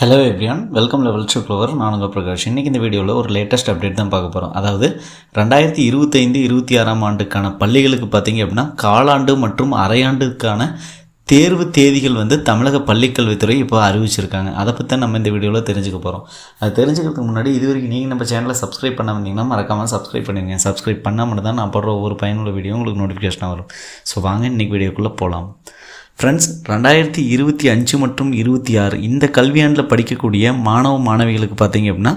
Hello everyone welcome level two clover நான் உங்கள் பிரகாஷ். இன்றைக்கி இந்த வீடியோவில் ஒரு லேட்டஸ்ட் அப்டேட் தான் பார்க்க போகிறோம் அதாவது ரெண்டாயிரத்தி இருபத்தைந்து இருபத்தி ஆறாம் ஆண்டுக்கான பள்ளிகளுக்கு பார்த்தீங்க அப்படின்னா காலாண்டு மற்றும் அரையாண்டுக்கான தேர்வு தேதிகள் வந்து தமிழக பள்ளிக்கல்வித்துறை இப்போ அறிவிச்சிருக்காங்க. அதை பற்றி தான் நம்ம இந்த வீடியோவில் தெரிஞ்சுக்க போகிறோம் அது தெரிஞ்சுக்கிறதுக்கு முன்னாடி இது வரைக்கும் நீங்கள் நம்ம சேனலை சப்ஸ்கிரைப் பண்ண வந்தீங்கன்னா மறக்காமல் சப்ஸ்கிரைப் பண்ணிடுங்க. சப்ஸ்கிரைப் பண்ணாமல் தான் நான் போடுற ஒவ்வொரு பயனுள்ள வீடியோ உங்களுக்கு நோட்டிஃபிகேஷனாக வரும். ஸோ வாங்க இன்றைக்கி வீடியோக்குள்ளே போகலாம் ஃப்ரெண்ட்ஸ் ரெண்டாயிரத்தி இருபத்தி அஞ்சு மற்றும் இருபத்தி ஆறு இந்த கல்வியாண்டில் படிக்கக்கூடிய மாணவ மாணவிகளுக்கு பார்த்தீங்க அப்படின்னா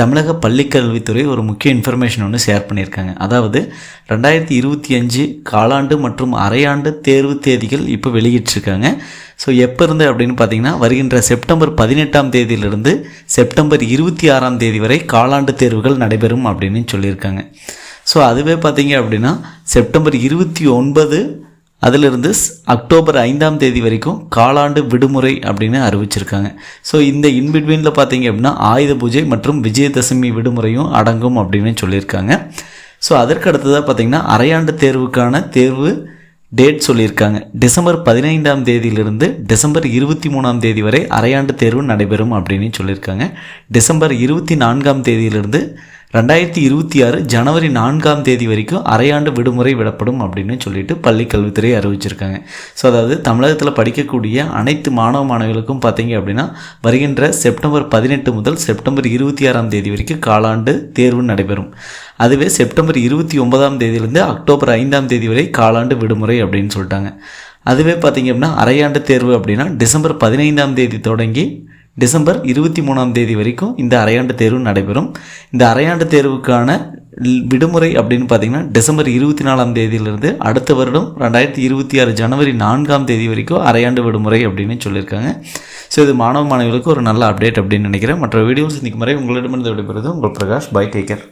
தமிழக பள்ளிக்கல்வித்துறை ஒரு முக்கிய இன்ஃபர்மேஷன் ஒன்று ஷேர் பண்ணியிருக்காங்க. அதாவது ரெண்டாயிரத்தி இருபத்தி அஞ்சு காலாண்டு மற்றும் அரையாண்டு தேர்வு தேதிகள் இப்போ வெளியிட்டிருக்காங்க. ஸோ எப்போ இருந்து அப்படின்னு பார்த்தீங்கன்னா வருகின்ற செப்டம்பர் பதினெட்டாம் தேதியிலிருந்து செப்டம்பர் இருபத்தி ஆறாம் தேதி வரை காலாண்டு தேர்வுகள் நடைபெறும் அப்படின்னு சொல்லியிருக்காங்க. ஸோ அதுவே பார்த்தீங்க அப்படின்னா செப்டம்பர் இருபத்தி ஒன்பது அதிலிருந்து ஸ்- அக்டோபர் ஐந்தாம் தேதி வரைக்கும் காலாண்டு விடுமுறை அப்படின்னு அறிவிச்சிருக்காங்க. ஸோ இந்த இன்பிட்வீனில் பார்த்தீங்க அப்படின்னா ஆயுத பூஜை மற்றும் விஜயதசமி விடுமுறையும் அடங்கும் அப்படின்னு சொல்லியிருக்காங்க. ஸோ அதற்கு அடுத்ததாக பார்த்தீங்கன்னா அரையாண்டு தேர்வுக்கான தேர்வு டேட் சொல்லியிருக்காங்க. டிசம்பர் பதினைந்தாம் தேதியிலிருந்து டிசம்பர் இருபத்தி மூணாம் தேதி வரை அரையாண்டு தேர்வு நடைபெறும் அப்படின்னு சொல்லியிருக்காங்க. டிசம்பர் இருபத்தி நான்காம் தேதியிலிருந்து ரெண்டாயிரத்தி இருபத்தி ஆறு ஜனவரி நான்காம் தேதி வரைக்கும் அரையாண்டு விடுமுறை விடப்படும் அப்படின்னு சொல்லிட்டு பள்ளி கல்வித்துறை அறிவிச்சிருக்காங்க. ஸோ அதாவது தமிழகத்தில் படிக்கக்கூடிய அனைத்து மாணவ மாணவிகளுக்கும் பார்த்தீங்க அப்படின்னா வருகின்ற செப்டம்பர் பதினெட்டு முதல் செப்டம்பர் இருபத்தி ஆறாம் தேதி வரைக்கும் காலாண்டு தேர்வு நடைபெறும். அதுவே செப்டம்பர் இருபத்தி ஒன்பதாம் தேதியிலேருந்து அக்டோபர் ஐந்தாம் தேதி வரை காலாண்டு விடுமுறை அப்படின்னு சொல்லிட்டாங்க. அதுவே பார்த்தீங்க அப்படின்னா அரையாண்டு தேர்வு அப்படின்னா டிசம்பர் பதினைந்தாம் தேதி தொடங்கி டிசம்பர் இருபத்தி மூணாம் தேதி வரைக்கும் இந்த அரையாண்டு தேர்வு நடைபெறும். இந்த அரையாண்டு தேர்வுக்கான விடுமுறை அப்படின்னு பார்த்தீங்கன்னா டிசம்பர் இருபத்தி நாலாம் தேதியிலிருந்து அடுத்த வருடம் ரெண்டாயிரத்தி இருபத்தி ஆறு ஜனவரி நான்காம் தேதி வரைக்கும் அரையாண்டு விடுமுறை அப்படின்னு சொல்லியிருக்காங்க. ஸோ இது மாணவ மாணவிகளுக்கு ஒரு நல்ல அப்டேட் அப்படின்னு நினைக்கிறேன். மற்ற வீடியோஸ் இன்றைக்கு முறை உங்களிடமிருந்து விடைபெறுவது உங்கள் பிரகாஷ். By taker